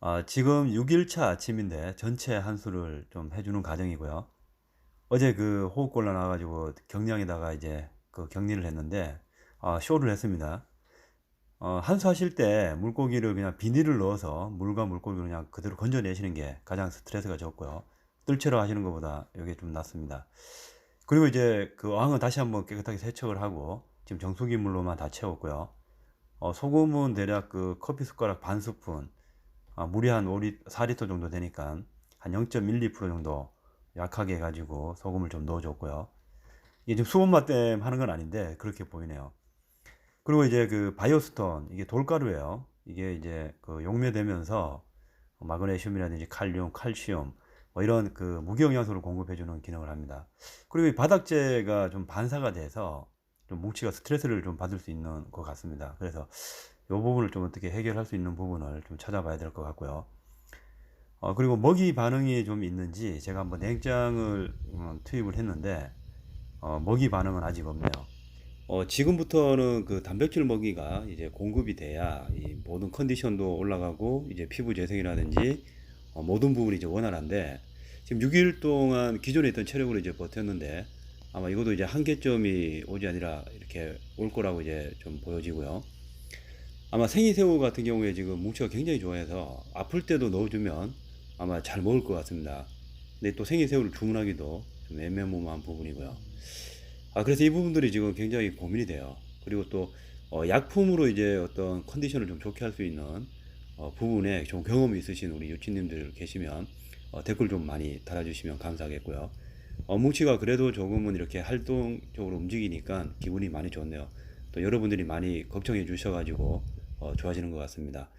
아, 지금 6일차 아침인데 전체 한수를 좀 해주는 과정이고요. 어제 그 호흡곤란 나와가지고 격량에다가 이제 그 격리를 했는데 아, 쇼를 했습니다. 어, 한수 하실 때 물고기를 그냥 비닐을 넣어서 물과 물고기를 그냥 그대로 건져내시는 게 가장 스트레스가 적고요. 뜰채로 하시는 것보다 이게 좀 낫습니다. 그리고 이제 그 어항은 다시 한번 깨끗하게 세척을 하고 지금 정수기 물로만 다 채웠고요. 어, 소금은 대략 그 커피 숟가락 반 스푼, 아, 물이 한 5리, 4리터 정도 되니까 한 0.12% 정도 약하게 해가지고 소금을 좀 넣어줬고요. 이게 지금 수분맛 때문에 하는 건 아닌데 그렇게 보이네요. 그리고 이제 그 바이오스톤 이게 돌가루예요. 이게 이제 그 용매되면서 마그네슘이라든지 칼륨, 칼슘 뭐 이런 그 무기영양소를 공급해주는 기능을 합니다. 그리고 이 바닥재가 좀 반사가 돼서 좀 뭉치가 스트레스를 좀 받을 수 있는 것 같습니다. 그래서 이 부분을 좀 어떻게 해결할 수 있는 부분을 좀 찾아봐야 될 것 같고요. 어, 그리고 먹이 반응이 좀 있는지 제가 한번 냉장을 음, 투입을 했는데 어, 먹이 반응은 아직 없네요. 어, 지금부터는 그 단백질 먹이가 이제 공급이 돼야 이 모든 컨디션도 올라가고 이제 피부 재생이라든지 어, 모든 부분이 이제 원활한데 지금 6일 동안 기존에 있던 체력으로 이제 버텼는데 아마 이것도 이제 한계점이 오지 아니라 이렇게 올 거라고 이제 좀 보여지고요. 아마 생이새우 같은 경우에 지금 뭉치가 굉장히 좋아해서 아플 때도 넣어주면 아마 잘 먹을 것 같습니다. 근데 또 생이새우를 주문하기도 좀 애매모호한 부분이고요. 아, 그래서 이 부분들이 지금 굉장히 고민이 돼요. 그리고 또, 어, 약품으로 이제 어떤 컨디션을 좀 좋게 할 수 있는, 어, 부분에 좀 경험이 있으신 우리 유치님들 계시면, 어, 댓글 좀 많이 달아주시면 감사하겠고요. 어, 뭉치가 그래도 조금은 이렇게 활동적으로 움직이니까 기분이 많이 좋네요. 또 여러분들이 많이 걱정해 주셔가지고, 어, 좋아지는 것 같습니다.